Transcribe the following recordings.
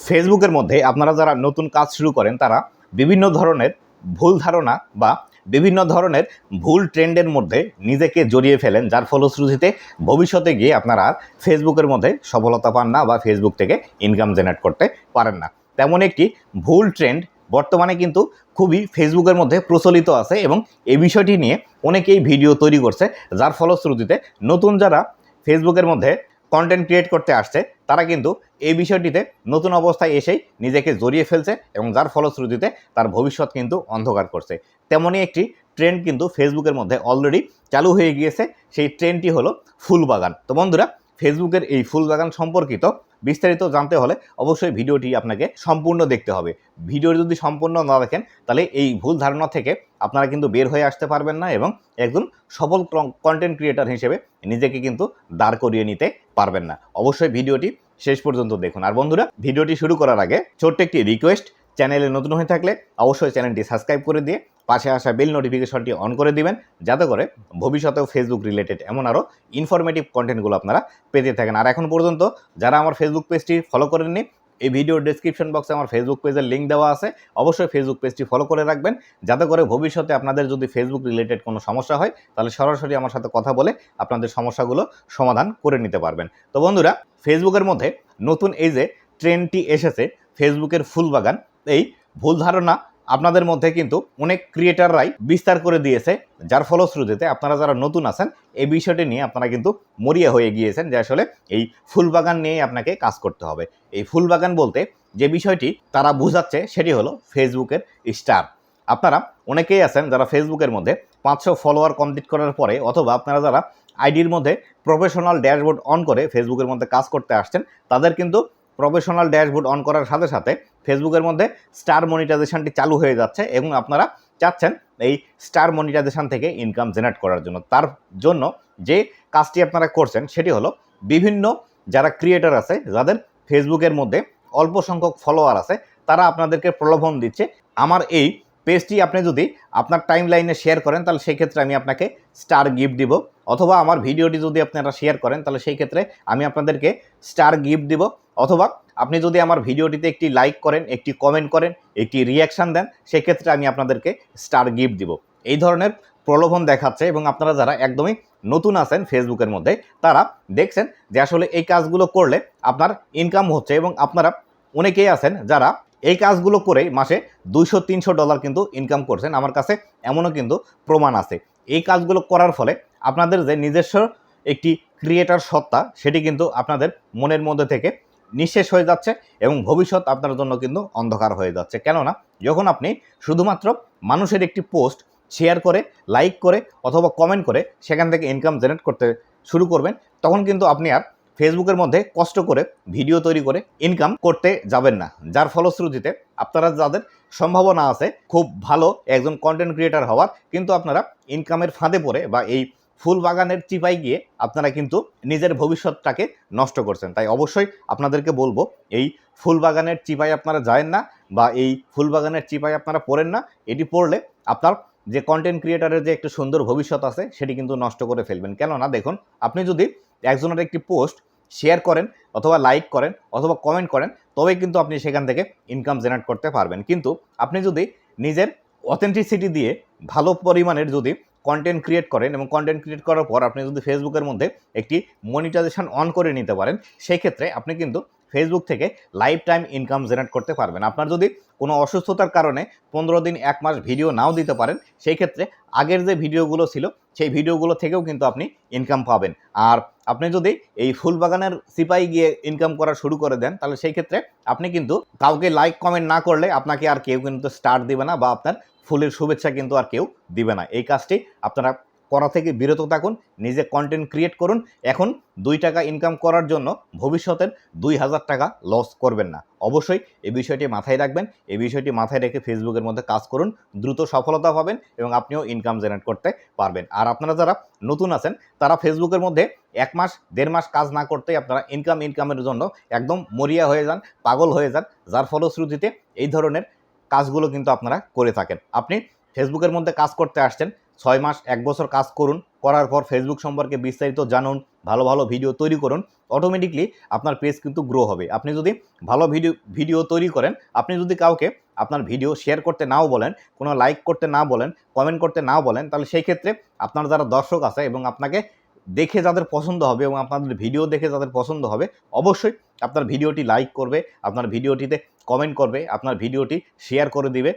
ফেসবুকের মধ্যে আপনারা যারা নতুন কাজ শুরু করেন, তারা বিভিন্ন ধরনের ভুল ধারণা বা বিভিন্ন ধরনের ভুল ট্রেন্ডের মধ্যে নিজেকে জড়িয়ে ফেলেন, যার ফলশ্রুতিতে ভবিষ্যতে গিয়ে আপনারা আর ফেসবুকের মধ্যে সফলতা পান না বা ফেসবুক থেকে ইনকাম জেনারেট করতে পারেন না। তেমন একটি ভুল ট্রেন্ড বর্তমানে কিন্তু খুবই ফেসবুকের মধ্যে প্রচলিত আছে এবং এই বিষয়টি নিয়ে অনেকেই ভিডিও তৈরি করছে, যার ফলশ্রুতিতে নতুন যারা ফেসবুকের মধ্যে কন্টেন্ট ক্রিয়েট করতে আসছে, তারা কিন্তু এই বিষয়টিতে নতুন অবস্থায় এসেই নিজেকে জড়িয়ে ফেলছে এবং যার ফলশ্রুতিতে তার ভবিষ্যৎ কিন্তু অন্ধকার করছে। তেমনই একটি ট্রেন্ড কিন্তু ফেসবুকের মধ্যে অলরেডি চালু হয়ে গিয়েছে, সেই ট্রেন্ডটি হলো ফুলবাগান। তো বন্ধুরা ফেসবুকের এই ফুলবাগান সম্পর্কিত বিস্তারিত জানতে হলে অবশ্যই ভিডিওটি আপনাকে সম্পূর্ণ দেখতে হবে। ভিডিও যদি সম্পূর্ণ না দেখেন, তাহলে এই ভুল ধারণা থেকে আপনারা কিন্তু বের হয়ে আসতে পারবেন না এবং একজন সফল কন্টেন্ট ক্রিয়েটার হিসেবে নিজেকে কিন্তু দাঁড় করিয়ে নিতে পারবেন না। অবশ্যই ভিডিওটি শেষ পর্যন্ত দেখুন। আর বন্ধুরা, ভিডিওটি শুরু করার আগে ছোট্ট একটি রিকোয়েস্ট চ্যানেলে নতুন হয়ে থাকলে অবশ্যই চ্যানেলটি সাবস্ক্রাইব করে দিয়ে পাশে আসা বেল নোটিফিকেশনটি অন করে দিবেন, যাতে করে ভবিষ্যতেও ফেসবুক রিলেটেড এমন আরও ইনফরমেটিভ কন্টেন্টগুলো আপনারা পেতে থাকেন। আর এখন পর্যন্ত যারা আমার ফেসবুক পেজটি ফলো করেননি, এই ভিডিওর ডেসক্রিপশন বক্সে আমার ফেসবুক পেজের লিঙ্ক দেওয়া আছে। অবশ্যই ফেসবুক পেজটি ফলো করে রাখবেন, যাতে করে ভবিষ্যতে আপনাদের যদি ফেসবুক রিলেটেড কোনো সমস্যা হয়, তাহলে সরাসরি আমার সাথে কথা বলে আপনাদের সমস্যাগুলো সমাধান করে নিতে পারবেন। তো বন্ধুরা ফেসবুকের মধ্যে নতুন এই যে ট্রেন্ডটি এসেছে ফেসবুকের ফুল বাগান এই ভুল ধারণা আপনাদের মধ্যে কিন্তু অনেক ক্রিয়েটাররাই বিস্তার করে দিয়েছে, যার ফলশ্রুতিতে আপনারা যারা নতুন আছেন, এই বিষয়টি নিয়ে আপনারা কিন্তু মরিয়া হয়ে গিয়েছেন যে আসলে এই ফুলবাগান নিয়েই আপনাকে কাজ করতে হবে। এই ফুলবাগান বলতে যে বিষয়টি তারা বোঝাচ্ছে সেটি হলো ফেসবুকের স্টার আপনারা অনেকেই আছেন যারা ফেসবুকের মধ্যে পাঁচশো ফলোয়ার কমপ্লিট করার পরে অথবা আপনারা যারা আইডির মধ্যে প্রফেশনাল ড্যাশবোর্ড অন করে ফেসবুকের মধ্যে কাজ করতে আসছেন, তাদের কিন্তু প্রফেশনাল ড্যাশবোর্ড অন করার সাথে সাথে ফেসবুকের মধ্যে স্টার মনিটাইজেশনটি চালু হয়ে যাচ্ছে এবং আপনারা চাচ্ছেন এই স্টার মনিটাইজেশন থেকে ইনকাম জেনারেট করার জন্য। তার জন্য যে কাজটি আপনারা করছেন সেটি হলো বিভিন্ন যারা ক্রিয়েটার আছে, যাদের ফেসবুকের মধ্যে অল্প সংখ্যক ফলোয়ার আছে, তারা আপনাদেরকে প্রলোভন দিচ্ছে। আমার এই পেজটি আপনি যদি আপনার টাইম লাইনে শেয়ার করেন, তাহলে সেই ক্ষেত্রে আমি আপনাকে স্টার গিফট দিব। অথবা আমার ভিডিওটি যদি আপনারা শেয়ার করেন, তাহলে সেই ক্ষেত্রে আমি আপনাদেরকে স্টার গিফট দিব। অথবা আপনি যদি আমার ভিডিওটিতে একটি লাইক করেন, একটি কমেন্ট করেন, একটি রিয়াকশান দেন, সেক্ষেত্রে আমি আপনাদেরকে স্টার গিফট দিব। এই ধরনের প্রলোভন দেখাচ্ছে এবং আপনারা যারা একদমই নতুন আছেন ফেসবুকের মধ্যে, তারা দেখছেন যে আসলে এই কাজগুলো করলে আপনার ইনকাম হচ্ছে এবং আপনারা অনেকেই আছেন যারা এই কাজগুলো করেই মাসে দুইশো, তিনশো ডলার কিন্তু ইনকাম করছেন। আমার কাছে এমনও কিন্তু প্রমাণ আছে। এই কাজগুলো করার ফলে আপনাদের যে নিজস্ব একটি ক্রিয়েটার সত্তা, সেটি কিন্তু আপনাদের মনের মধ্যে থেকে নিঃশেষ হয়ে যাচ্ছে এবং ভবিষ্যৎ আপনার জন্য কিন্তু অন্ধকার হয়ে যাচ্ছে। কেননা যখন আপনি শুধুমাত্র মানুষের একটি পোস্ট শেয়ার করে লাইক করে অথবা কমেন্ট করে সেখান থেকে ইনকাম জেনারেট করতে শুরু করবেন, তখন কিন্তু আপনি আর ফেসবুকের মধ্যে কষ্ট করে ভিডিও তৈরি করে ইনকাম করতে যাবেন না। যার ফলশ্রুতিতে আপনারা যাদের সম্ভাবনা আছে, খুব ভালো একজন কন্টেন্ট ক্রিয়েটার হওয়ার কিন্তু আপনারা ইনকামের ফাঁদে পড়ে বা এই ফুল বাগানের চিপায় গিয়ে আপনারা কিন্তু নিজের ভবিষ্যৎটাকে নষ্ট করছেন। তাই অবশ্যই আপনাদেরকে বলব, এই ফুল বাগানের চিপায় আপনারা যায় না বা এই ফুল বাগানের চিপায় আপনারা পড়েন না। এটি পড়লে আপনার যে কন্টেন্ট ক্রিয়েটারের যে একটা সুন্দর ভবিষ্যৎ আছে, সেটি কিন্তু নষ্ট করে ফেলবেন। কেননা দেখুন, আপনি যদি একজনের একটি পোস্ট শেয়ার করেন অথবা লাইক করেন অথবা কমেন্ট করেন তবেই কিন্তু আপনি সেখান থেকে ইনকাম জেনারেট করতে পারবেন। কিন্তু আপনি যদি নিজের অথেন্টিসিটি দিয়ে ভালো পরিমাণের যদি কন্টেন্ট ক্রিয়েট করেন এবং কন্টেন্ট ক্রিয়েট করার পর আপনি যদি ফেসবুকের মধ্যে একটি মনিটাইজেশন অন করে নিতে পারেন, সেই ক্ষেত্রে আপনি কিন্তু ফেসবুক থেকে লাইফ টাইম ইনকাম জেনারেট করতে পারবেন। আপনার যদি কোনো অসুস্থতার কারণে পনেরো দিন, এক মাস ভিডিও নাও দিতে পারেন, সেই ক্ষেত্রে আগের যে ভিডিওগুলো ছিল, সেই ভিডিওগুলো থেকেও কিন্তু আপনি ইনকাম পাবেন। আর আপনি যদি এই ফুল বাগানের সিপাই গিয়ে ইনকাম করা শুরু করে দেন, তাহলে সেই ক্ষেত্রে আপনি কিন্তু কাউকে লাইক কমেন্ট না করলে আপনাকে আর কেউ কিন্তু স্টার দিবে না বা আপনার ফুলের শুভেচ্ছা কিন্তু আর কেউ দিবে না। এই কাজটি আপনারা করা থেকে বিরত থাকুন, নিজে কন্টেন্ট ক্রিয়েট করুন। এখন দুই টাকা ইনকাম করার জন্য ভবিষ্যতের দুই হাজার টাকা লস করবেন না। অবশ্যই এই বিষয়টি মাথায় রাখবেন। এই বিষয়টি মাথায় রেখে ফেসবুকের মধ্যে কাজ করুন, দ্রুত সফলতা পাবেন এবং আপনিও ইনকাম জেনারেট করতে পারবেন। আর আপনারা যারা নতুন আছেন, তারা ফেসবুকের মধ্যে এক মাস, দেড় মাস কাজ না করতেই আপনারা ইনকাম ইনকামের জন্য একদম মরিয়া হয়ে যান, পাগল হয়ে যান। যার ফলশ্রুতিতে এই ধরনের কাজগুলো কিন্তু আপনারা করে থাকেন। আপনি ফেসবুকের মধ্যে কাজ করতে আসছেন, ছয় মাস, এক বছর কাজ করুন, করার পর ফেসবুক সম্পর্কে বিস্তারিত জানুন, ভালো ভালো ভিডিও তৈরি করুন অটোমেটিকলি আপনার পেজ কিন্তু গ্রো হবে। আপনি যদি ভালো ভিডিও ভিডিও তৈরি করেন, আপনি যদি কাউকে আপনার ভিডিও শেয়ার করতে নাও বলেন, কোনো লাইক করতে না বলেন কমেন্ট করতে নাও বলেন, তাহলে সেই ক্ষেত্রে আপনার যারা দর্শক আছে এবং আপনাকে দেখে যাদের পছন্দ হবে এবং আপনাদের ভিডিও দেখে যাদের পছন্দ হবে, অবশ্যই আপনার ভিডিওটি লাইক করবে, আপনার ভিডিওটিতে কমেন্ট করবে, আপনার ভিডিওটি শেয়ার করে দিবে।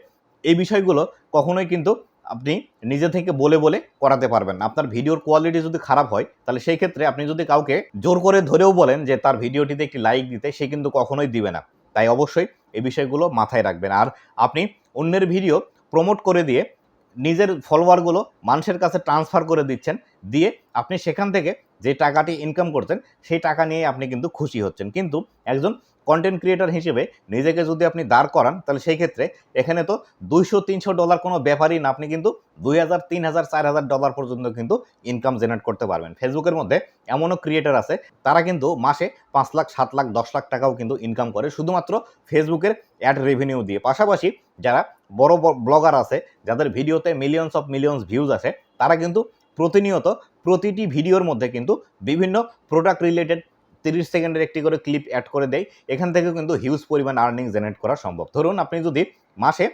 এই বিষয়গুলো কখনোই কিন্তু আপনি নিজে থেকে বলে বলে করাতে পারবেন আপনার ভিডিওর কোয়ালিটি যদি খারাপ হয়, তাহলে সেই ক্ষেত্রে আপনি যদি কাউকে জোর করে ধরেও বলেন যে তার ভিডিওটিতে একটি লাইক দিতে, সে কিন্তু কখনোই দিবে না। তাই অবশ্যই এই বিষয়গুলো মাথায় রাখবেন। আর আপনি অন্যের ভিডিও প্রমোট করে দিয়ে নিজের ফলোয়ারগুলো মানুষের কাছে ট্রান্সফার করে দিচ্ছেন, দিয়ে আপনি সেখান থেকে যে টাকাটি ইনকাম করছেন, সেই টাকা নিয়ে আপনি কিন্তু খুশি হচ্ছেন। কিন্তু একজন কন্টেন্ট ক্রিয়েটার হিসেবে নিজেকে যদি আপনি দাঁড় করান, তাহলে সেই ক্ষেত্রে এখানে তো দুইশো, তিনশো ডলার কোনো ব্যাপারই না, আপনি কিন্তু দুই হাজার, তিন হাজার, চার হাজার ডলার পর্যন্ত কিন্তু ইনকাম জেনারেট করতে পারবেন। ফেসবুকের মধ্যে এমনও ক্রিয়েটার আছে, তারা কিন্তু মাসে পাঁচ লাখ, সাত লাখ, দশ লাখ টাকাও কিন্তু ইনকাম করে, শুধুমাত্র ফেসবুকের অ্যাড রেভিনিউ দিয়ে। পাশাপাশি যারা বড় ব্লগার আছে, যাদের ভিডিওতে মিলিয়নস অফ মিলিয়নস ভিউজ আছে তারা কিন্তু প্রতিনিয়ত প্রতিটি ভিডিওর মধ্যে কিন্তু বিভিন্ন প্রোডাক্ট রিলেটেড তিরিশ সেকেন্ডের একটি করে ক্লিপ অ্যাড করে দেয়। এখান থেকেও কিন্তু হিউজ পরিমাণ আর্নিং জেনারেট করা সম্ভব। ধরুন আপনি যদি মাসে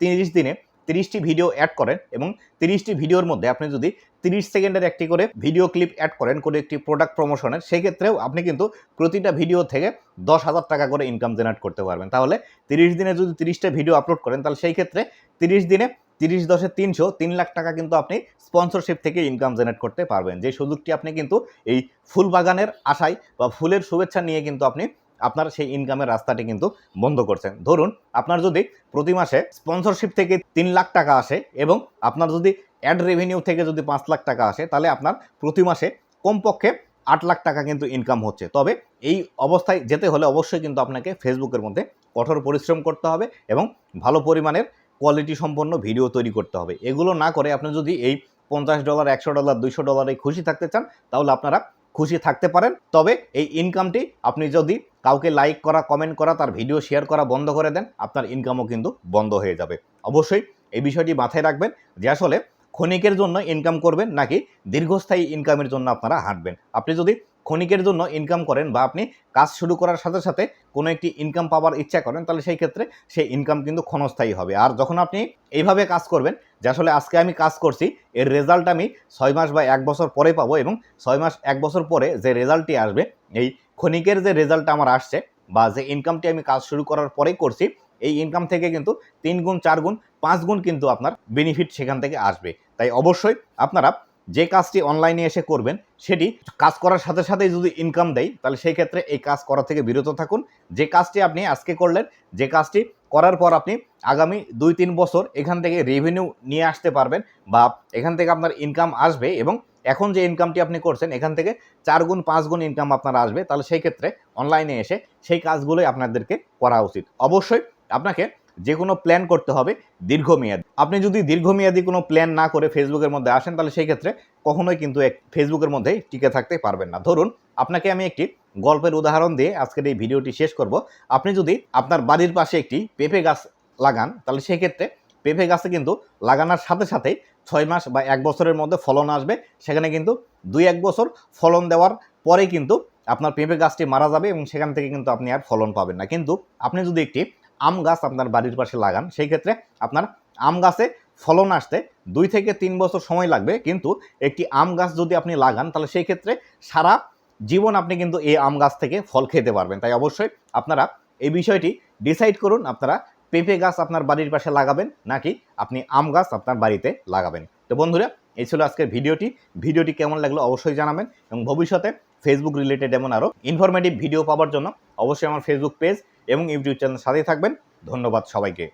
তিরিশ দিনে তিরিশটি ভিডিও অ্যাড করেন এবং তিরিশটি ভিডিওর মধ্যে আপনি যদি তিরিশ সেকেন্ডের একটি করে ভিডিও ক্লিপ অ্যাড করেন কোনো একটি প্রোডাক্ট প্রমোশনের সেক্ষেত্রেও আপনি কিন্তু প্রতিটা ভিডিও থেকে দশ হাজার টাকা করে ইনকাম জেনারেট করতে পারবেন। তাহলে তিরিশ দিনে যদি তিরিশটা ভিডিও আপলোড করেন, তাহলে সেই ক্ষেত্রে তিরিশ দিনে তিরিশ দশে তিনশো, তিন লাখ টাকা কিন্তু আপনি স্পন্সরশিপ থেকে ইনকাম জেনারেট করতে পারবেন। যে সুযোগটি আপনি কিন্তু এই ফুল বাগানের আশায় বা ফুলের শুভেচ্ছা নিয়ে কিন্তু আপনি আপনার সেই ইনকামের রাস্তাটি কিন্তু বন্ধ করছেন। ধরুন, আপনার যদি প্রতি মাসে স্পন্সরশিপ থেকে তিন লাখ টাকা আসে এবং আপনার যদি অ্যাড রেভিনিউ থেকে যদি পাঁচ লাখ টাকা আসে, তাহলে আপনার প্রতি মাসে কমপক্ষে আট লাখ টাকা কিন্তু ইনকাম হচ্ছে। তবে এই অবস্থায় যেতে হলে অবশ্যই কিন্তু আপনাকে ফেসবুকের মধ্যে কঠোর পরিশ্রম করতে হবে এবং ভালো পরিমাণের কোয়ালিটি সম্পন্ন ভিডিও তৈরি করতে হবে। এগুলো না করে আপনি যদি এই পঞ্চাশ ডলার একশো ডলার দুইশো ডলারে খুশি থাকতে চান, তাহলে আপনারা খুশি থাকতে পারেন। তবে এই ইনকামটি আপনি যদি কাউকে লাইক করা কমেন্ট করা, তার ভিডিও শেয়ার করা বন্ধ করে দেন, আপনার ইনকামও কিন্তু বন্ধ হয়ে যাবে। অবশ্যই এই বিষয়টি মাথায় রাখবেন যে আসলে ক্ষণিকের জন্য ইনকাম করবেন নাকি দীর্ঘস্থায়ী ইনকামের জন্য আপনারা হাঁটবেন। আপনি যদি ক্ষণিকের জন্য ইনকাম করেন বা আপনি কাজ শুরু করার সাথে সাথে কোনো একটি ইনকাম পাওয়ার ইচ্ছা করেন, তাহলে সেই ক্ষেত্রে সেই ইনকাম কিন্তু ক্ষণস্থায়ী হবে। আর যখন আপনি এইভাবে কাজ করবেন, যে আসলে আজকে আমি কাজ করছি, এর রেজাল্ট আমি ছয় মাস বা এক বছর পরে পাবো এবং ছয় মাস, এক বছর পরে যে রেজাল্টটি আসবে, এই ক্ষণিকের যে রেজাল্ট আমার আসছে বা যে ইনকামটি আমি কাজ শুরু করার পরেই করছি, এই ইনকাম থেকে কিন্তু তিন গুণ, চার গুণ, পাঁচ গুণ কিন্তু আপনার বেনিফিট সেখান থেকে আসবে। তাই অবশ্যই আপনারা যে কাজটি অনলাইনে এসে করবেন, সেটি কাজ করার সাথে সাথেই যদি ইনকাম দেয়, তাহলে সেই ক্ষেত্রে এই কাজ করা থেকে বিরত থাকুন। যে কাজটি আপনি আজকে করলেন, যে কাজটি করার পর আপনি আগামী দুই তিন বছর এখান থেকে রেভিনিউ নিয়ে আসতে পারবেন বা এখান থেকে আপনার ইনকাম আসবে এবং এখন যে ইনকামটি আপনি করছেন, এখান থেকে চার গুণ, পাঁচ গুণ ইনকাম আপনার আসবে, তাহলে সেই ক্ষেত্রে অনলাইনে এসে সেই কাজগুলোই আপনাদেরকে করা উচিত। অবশ্যই আপনাকে যে কোনো প্ল্যান করতে হবে দীর্ঘমেয়াদী। আপনি যদি দীর্ঘমেয়াদী কোনো প্ল্যান না করে ফেসবুকের মধ্যে আসেন, তাহলে সেই ক্ষেত্রে কখনোই কিন্তু এক ফেসবুকের মধ্যে টিকে থাকতে পারবেন না। ধরুন, আপনাকে আমি একটি গল্পের উদাহরণ দিয়ে আজকের এই ভিডিওটি শেষ করব। আপনি যদি আপনার বাড়ির পাশে একটি পেঁপে গাছ লাগান, তাহলে সেই ক্ষেত্রে পেঁপে গাছে কিন্তু লাগানোর সাথে সাথেই ছয় মাস বা এক বছরের মধ্যে ফলন আসবে। সেখানে কিন্তু দুই এক বছর ফলন দেওয়ার পরে কিন্তু আপনার পেঁপে গাছটি মারা যাবে এবং সেখান থেকে কিন্তু আপনি আর ফলন পাবেন না। কিন্তু আপনি যদি একটি আম গাছ আপনার বাড়ির পাশে লাগান, সেই ক্ষেত্রে আপনার আম গাছে ফলন আসতে দুই থেকে তিন বছর সময় লাগবে। কিন্তু একটি আম গাছ যদি আপনি লাগান, তাহলে সেই ক্ষেত্রে সারা জীবন আপনি কিন্তু এই আম গাছ থেকে ফল খেতে পারবেন। তাই অবশ্যই আপনারা এই বিষয়টি ডিসাইড করুন, আপনারা পেঁপে গাছ আপনার বাড়ির পাশে লাগাবেন নাকি আপনি আম গাছ আপনার বাড়িতে লাগাবেন। তো বন্ধুরা, এই ছিল আজকের ভিডিওটি। ভিডিওটি কেমন লাগল অবশ্যই জানাবেন এবং ভবিষ্যতে ফেসবুক রিলেটেড এমন আরও ইনফরমেটিভ ভিডিও পাওয়ার জন্য অবশ্যই আমার ফেসবুক পেজ এবং ইউটিউব চ্যানেল সাথেই থাকবেন। ধন্যবাদ সবাইকে।